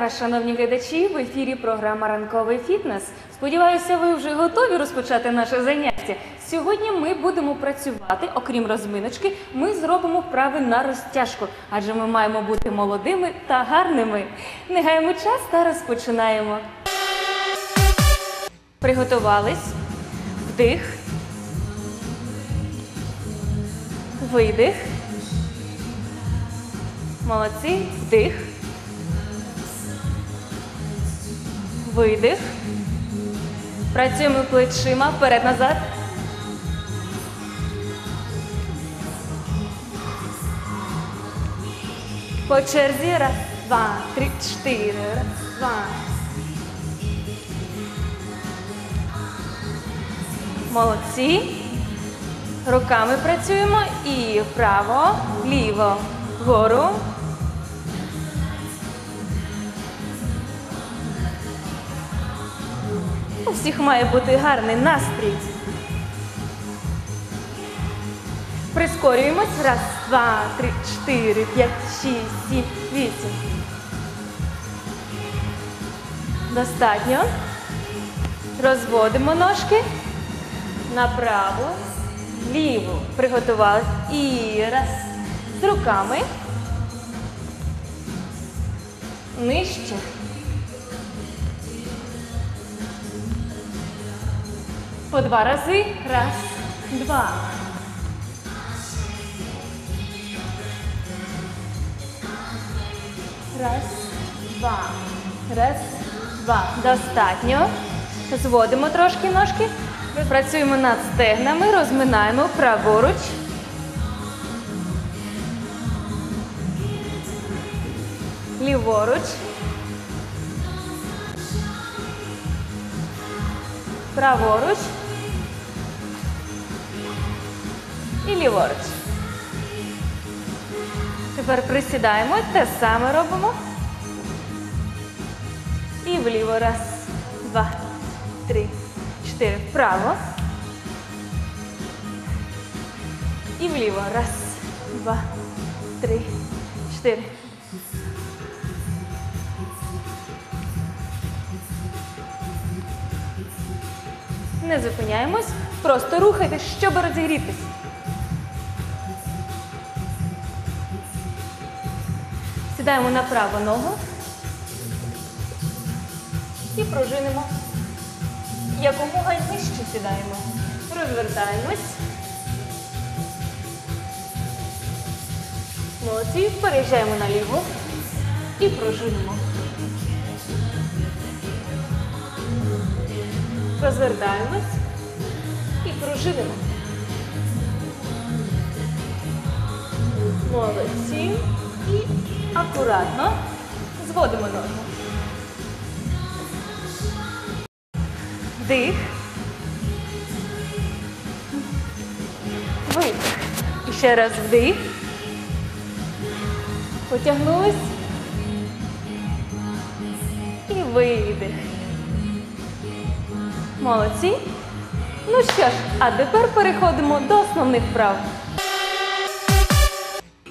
Вас, шановні глядачі! В ефірі програма Ранковий фітнес. Сподіваюся, ви вже готові розпочати наше заняття. Сьогодні ми будемо працювати, окрім розминочки, ми зробимо вправи на розтяжку, адже ми маємо бути молодими та гарними. Не гаємо час та розпочинаємо. Приготувались. Вдих. Видих. Молодці. Вдих. Видих. Працюємо плечима вперед-назад. По черзі. Раз, два, три, чотири. Раз, два. Молодці. Руками працюємо і вправо, вліво, вгору. У всіх має бути гарний настрій. Прискорюємось. Раз, два, три, чотири, п'ять, шість, сім, вісім. Достатньо. Розводимо ножки. Направо, ліву. Приготувались. І раз. З руками. Нижче. По два рази. Раз, два. Раз, два. Раз, два. Достатньо. Зводимо трошки ножки. Працюємо над стегнами, розминаємо праворуч. Ліворуч. Праворуч. І ліворуч. Тепер присідаємо, те саме робимо. І вліво. Раз, два, три, чотири. Вправо. І вліво. Раз, два, три, чотири. Не зупиняємось, просто рухайтесь, щоб розігрітись. Сідаємо на праву ногу і пружинимо. Якомога нижче сідаємо. Розвертаємось. Молодці. Переїжджаємо на ліву і пружинимо. Розвертаємось і пружинимо. Молодці. І акуратно зводимо ногу. Вдих. Видих. І ще раз вдих. Потягнулись. І видих. Молодці. Ну що ж, а тепер переходимо до основних вправ.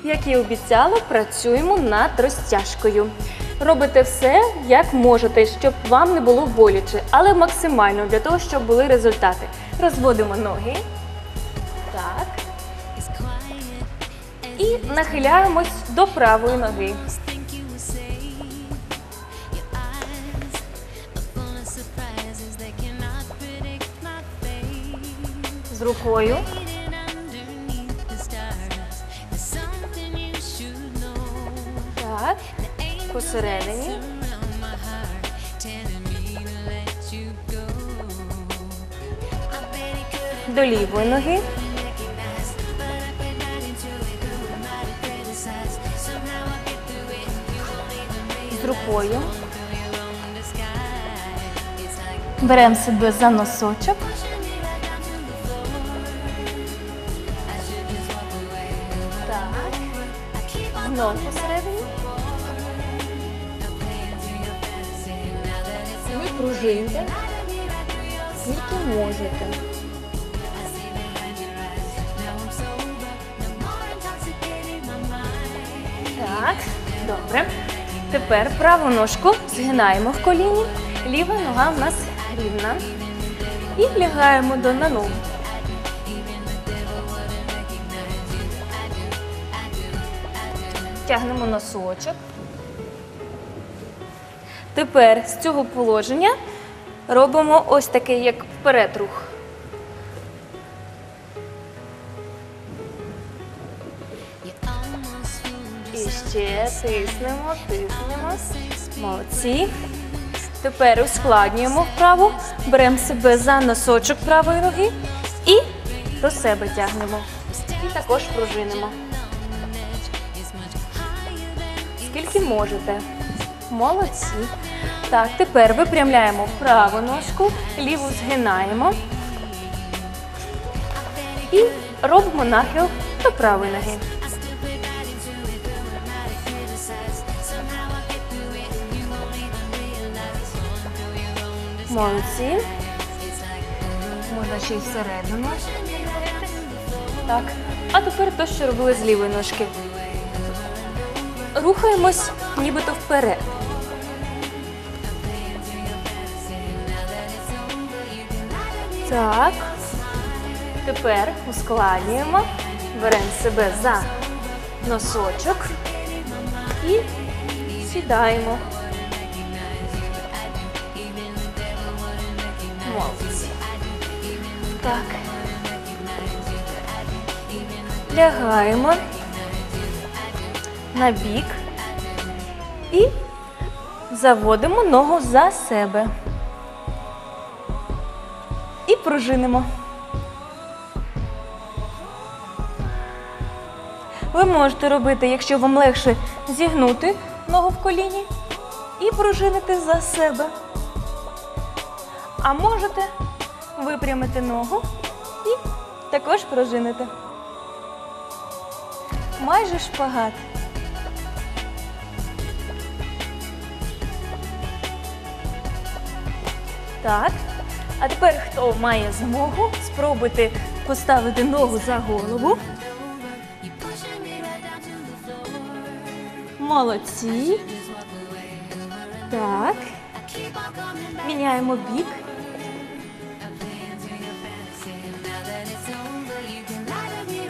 Як і обіцяла, працюємо над розтяжкою. Робите все, як можете, щоб вам не було боляче, але максимально для того, щоб були результати. Розводимо ноги. Так. І нахиляємось до правої ноги. З рукою. Посередині. До лівої ноги. З рукою. Беремо себе за носочок. Так. Знову посередині. Пружиньте, скільки можете. Так, добре. Тепер праву ножку згинаємо в коліні, ліва нога в нас рівна. І лягаємо до на ногу. Тягнемо носочок. Тепер з цього положення робимо ось такий, як вперед рух. І ще тиснемо, тиснемо. Молодці. Тепер ускладнюємо вправу, беремо себе за носочок правої ноги і до себе тягнемо. І також пружинимо. Скільки можете. Молодці. Так, тепер випрямляємо праву ножку, ліву згинаємо. І робимо нахил до правої ноги. Молодці. Можна ще й всередину. Так. А тепер те, що робили з лівої ножки. Рухаємось нібито вперед. Так. Тепер ускладнюємо. Беремо себе за носочок і сідаємо. Молодці. Так. Лягаємо на бік і заводимо ногу за себе. І пружинимо. Ви можете робити, якщо вам легше зігнути ногу в коліні і пружинити за себе. А можете випрямити ногу і також пружинити. Майже шпагат. Так. А тепер, хто має змогу, спробуйте поставити ногу за голову. Молодці. Так. Міняємо бік.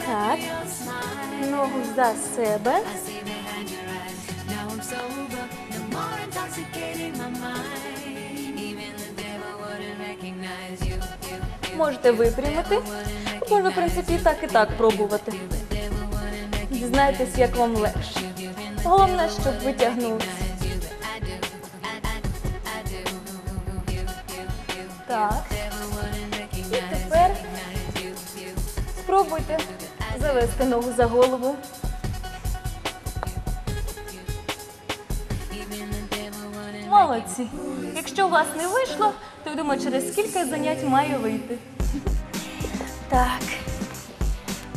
Так. Ногу за себе. Можете випрямити. Можна, в принципі, так і так пробувати. Дізнайтесь, як вам легше. Головне, щоб витягнулися. Так. І тепер спробуйте завести ногу за голову. Молодці. Якщо у вас не вийшло, то я думаю, через кілька занять має вийти. Так.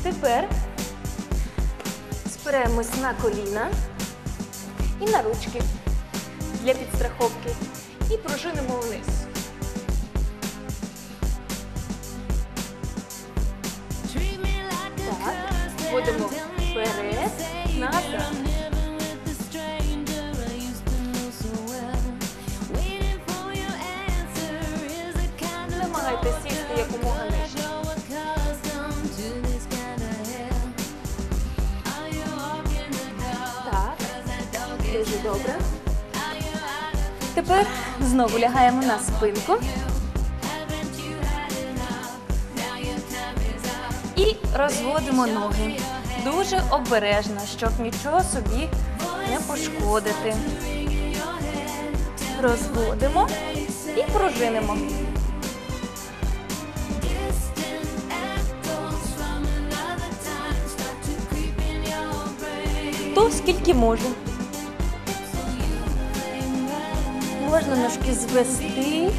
Тепер спираємось на коліна і на ручки для підстраховки. І пружинимо вниз. Дуже добре. Тепер знову лягаємо на спинку. І розводимо ноги. Дуже обережно, щоб нічого собі не пошкодити. Розводимо і пружинимо. Хто скільки може. Ножки звести,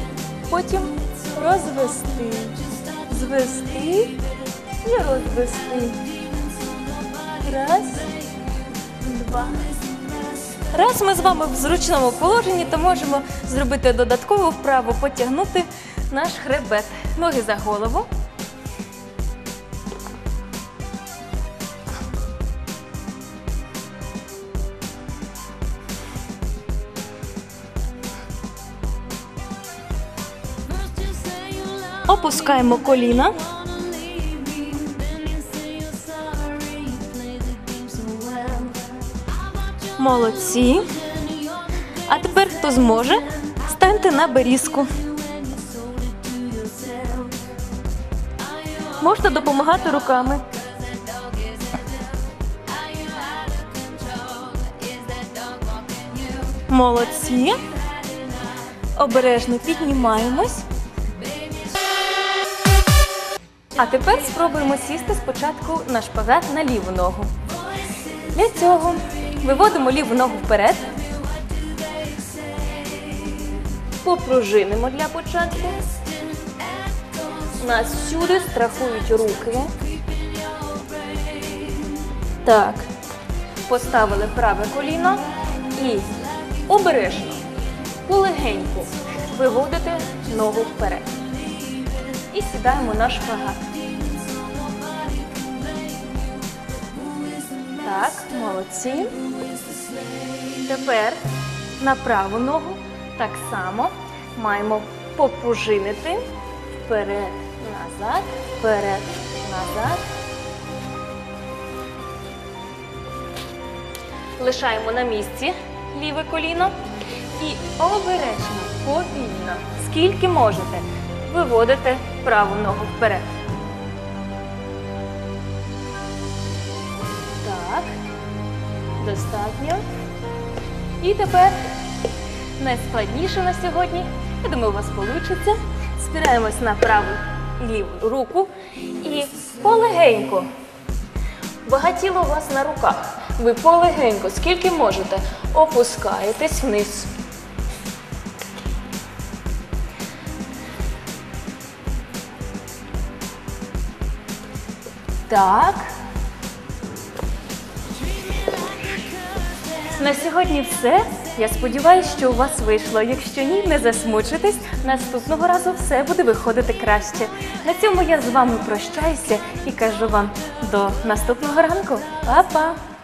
потім розвести, звести і розвести. Раз, два. Раз ми з вами в зручному положенні, то можемо зробити додаткову вправу, потягнути наш хребет. Ноги за голову. Опускаємо коліна. Молодці. А тепер хто зможе, станьте на берізку. Можна допомагати руками. Молодці. Обережно піднімаємось. А тепер спробуємо сісти спочатку на шпагат на ліву ногу. Для цього виводимо ліву ногу вперед. Попружинимо для початку. Нас всюди страхують руки. Так. Поставили праве коліно і обережно, полегеньку виводите ногу вперед. І сідаємо на шпагат. Так, молодці. Тепер на праву ногу так само маємо попружинити вперед, назад, вперед, назад. Лишаємо на місці ліве коліно і обережно, повільно, скільки можете, виводите праву ногу вперед. Так, достатньо. І тепер найскладніше на сьогодні. Я думаю, у вас вийде. Спираємось на праву ліву руку і полегенько. Багатіло у вас на руках. Ви полегенько, скільки можете, опускаєтесь вниз. Так. На сьогодні все. Я сподіваюся, що у вас вийшло. Якщо ні, не засмучитесь. Наступного разу все буде виходити краще. На цьому я з вами прощаюся і кажу вам до наступного ранку. Па-па!